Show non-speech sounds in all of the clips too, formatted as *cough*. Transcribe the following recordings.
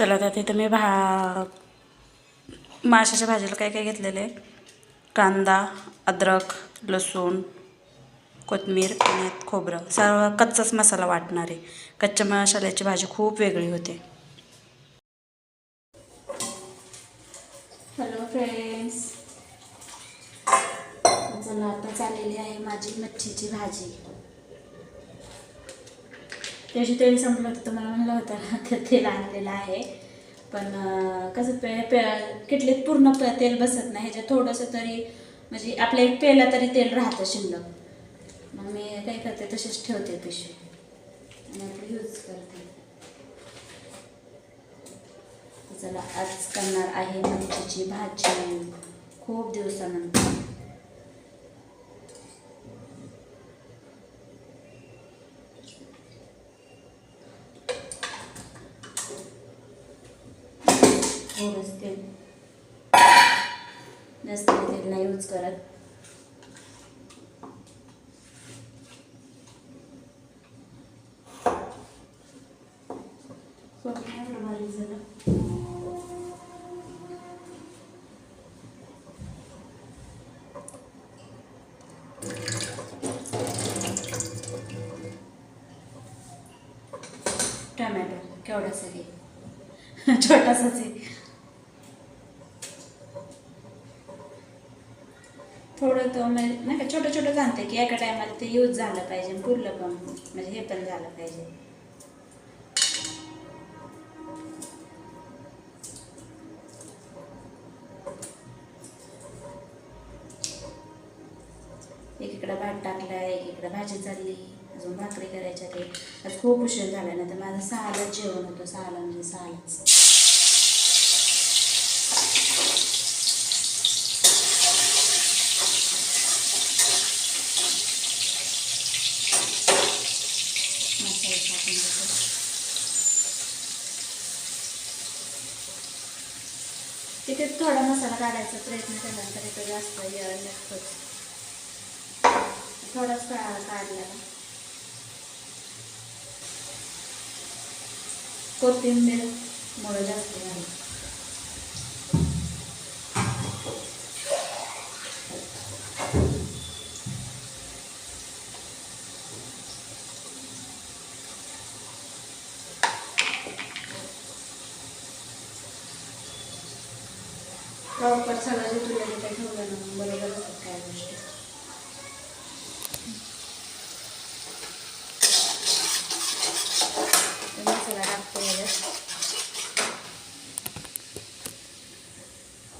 चला तर तिथं मी भा माशाच्या भाजीला काय काय घेतलेलं? आहे कांदा अद्रक लसूण कोथमीर आणि खोबरं. सर्व कच्चाच मसाला वाटणार. आहे कच्च्या मसाल्याची भाजी खूप वेगळी होते. हॅलो फ्रेंड्स चला आता चाललेली आहे माझी मच्छीची भाजी. त्याशी तेल संपलं होतं तर मला म्हणलं होतं *laughs* तर तेल आणलेलं आहे. पण कसं पे पे किटलीत पूर्ण प तेल बसत नाही. ह्याच्यात थोडंसं तरी म्हणजे आपल्या एक पेला तरी तेल राहतं शिल्लक. मग मी काय करते तसेच ठेवते पिशवी. आणि आपली यूज करते. चला आज करणार आहे मच्छीची भाजी. खूप दिवसानंतर थोडंच तेल जास्त तेल नाही यूज करत. टमॅटो केवढासा घे छोटासाच आहे. तो म्हणजे नाही का छोटं छोटं आणते की एका टायमाला ते यूज झालं पाहिजे पुरलं पण म्हणजे हे पण झालं पाहिजे. एकीकडं भात टाकला एकीकडं भाजी चालली अजून भाकरी करायच्या ते आज खूप उशीर झाला ना तर माझं सहालाच जेवण होतं सहाला म्हणजे सहालाच मसाला टाकून देतो तिथे थोडा मसाला काढायचा प्रयत्न केला इथं जास्त वेळ थोडाच काढला. कोथिंबीर मुळे जास्त झाली प्रॉपर सगळं तुला जे ठेवलं ना बरोबर असतात काय गोष्टी तर मसाला टाकतो याच्यात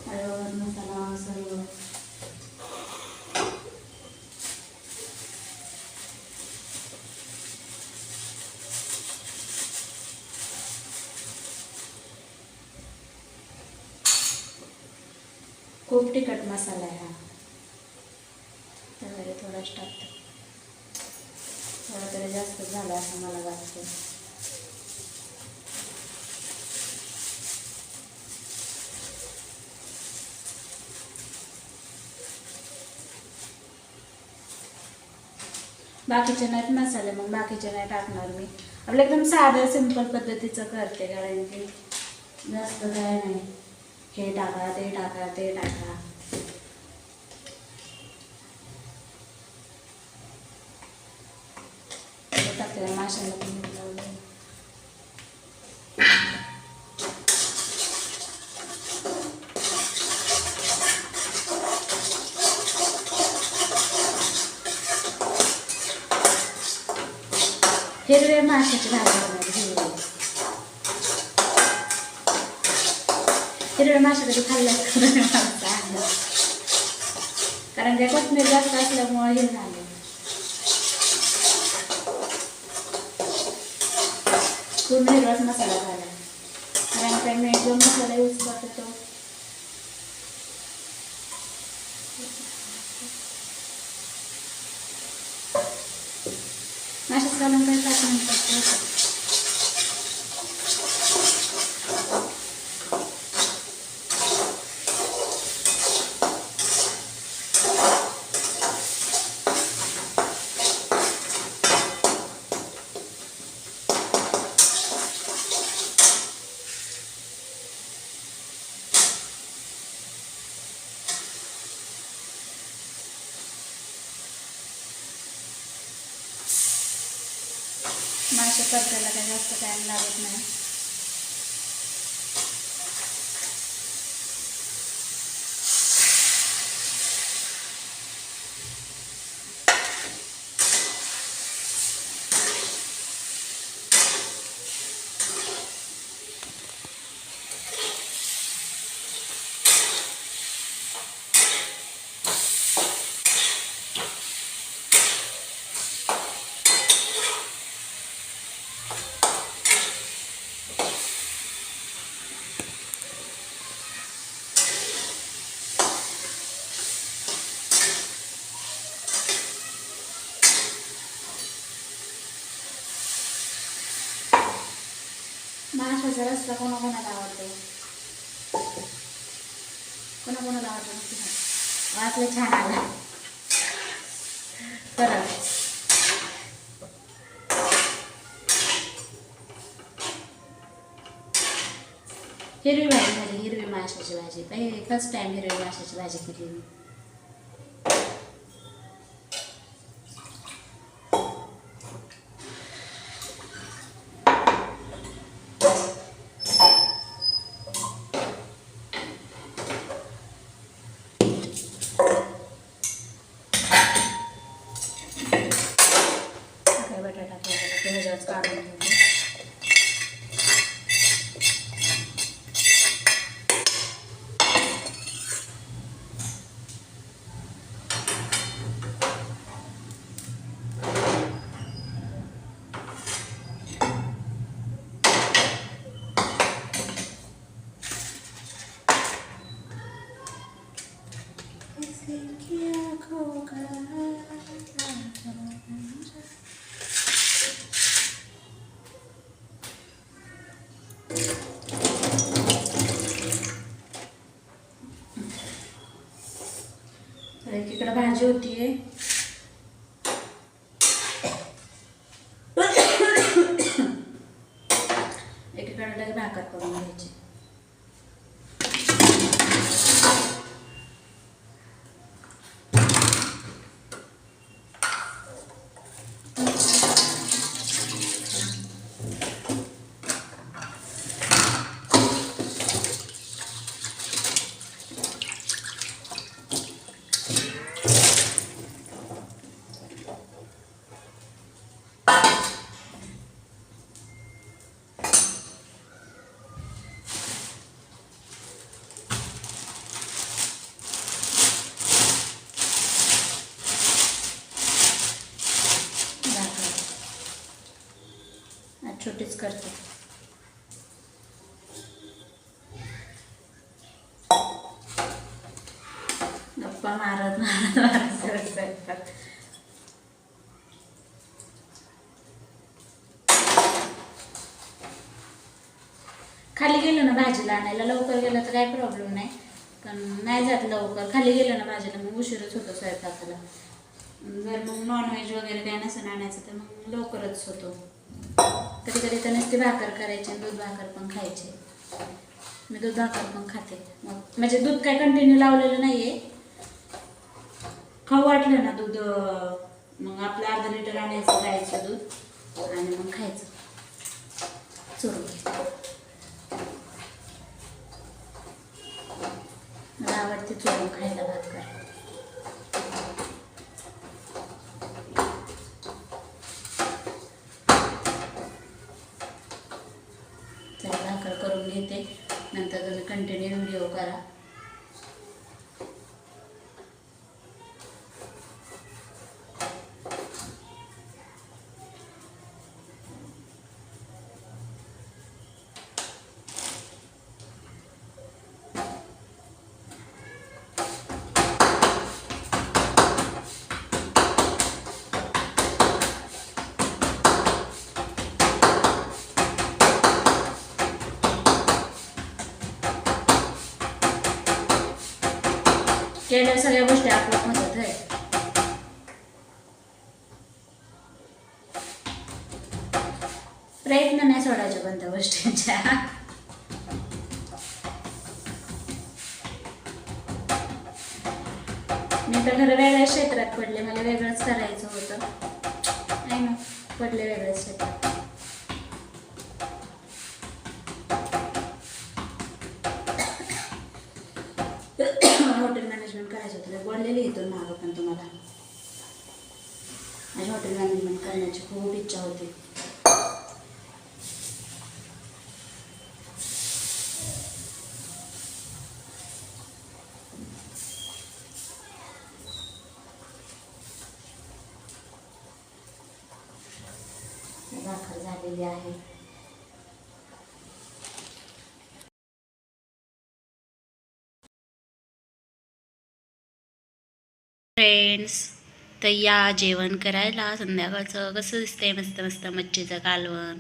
हळद मसाला सर्व खूप तिखट मसाला आहे हा. त्यामध्ये थोडाच टाकतो थोडा तरी जास्त झाला असं मला वाटतं बाकीचे नाहीत मसाले मग बाकीचे नाही टाकणार मी. आपलं एकदम साधं सिंपल पद्धतीचं करते कारण की जास्त काय नाही. हे टाका ते टाका ते टाका हे टाकलं माशाला पण मीठ लावलं हिरव्या माशाची भाजी बनवली हिरवी. हिरव्या माशा कधी खाल्ल्या *laughs* कारण त्या कोथमीर जास्त असल्यामुळे हे झाले. पूर्ण हिरवाच मसाला झाला कारण काय मी जो मसाला यूज करतो तो माशाच घालून काय टाकून टाकतो मासे परतायला काही जास्त टाईम लागत नाही. माशाचा रस्ता कोणाकोणाला आवडतो कोणाकोणाला आवडतो वाचलं छान आला. परत हिरवी भाजी झाली हिरवी माशाची भाजी. पहिले फर्स्ट टाइम हिरवी माशाची भाजी केली मी काय बटाटा ठेवला ह्याच्यावरच काढून घेऊ किसी की आँखों का इकडं भाजी भाजी आहे एकीकडे लगे भाकर करून घ्यायची भाकर आज छोटीच करते. गप्पा मारत मारत मारत करत स्वयंपाक. खाली गेलो ना भाजीला आणायला. लवकर गेलं तर काही प्रॉब्लेम नाही. पण नाही जात लवकर. खाली गेलं ना भाजीला मग उशीरच होतो स्वयंपाकाला. जर मग नॉनव्हेज वगैरे काय नसेल आणायचं तर मग लवकरच होतो. कधी कधी तर ते भाकर करायची आणि दूध भाकर पण खायचे. मी दूध भाकर पण खाते. मग म्हणजे दूध काय कंटिन्यू लावलेलं नाही आहे खाऊ वाटलं ना दूध मग आपलं अर्धा लिटर आणायचं गायचं दूध आणि मग खायचं. चोरून मला आवडते चोरून खायला भाकर. केल्या सगळ्या गोष्टी आपल्या होतात आहे प्रयत्न नाही सोडायच्या कोणत्या गोष्टींच्या. मी तर खरं वेगळ्या क्षेत्रात पडले मला वेगळंच करायचं होतं. नाही ना पडले वेगळ्या क्षेत्रात. पाहिजे बोललेली इथून मागं पण तुम्हाला. माझ्या हॉटेल मॅनेजमेंट करण्याची खूप इच्छा होती भाकर झालेली आहे फ्रेंड्स तर या जेवण करायला संध्याकाळचं कसं दिसतंय? मस्त मस्त मच्छीचं कालवण.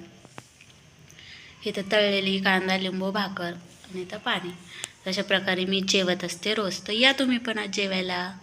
इथं तळलेली कांदा लिंबू भाकर आणि इथं पाणी. अशा प्रकारे मी जेवत असते रोज. तर या तुम्ही पण आज जेवायला.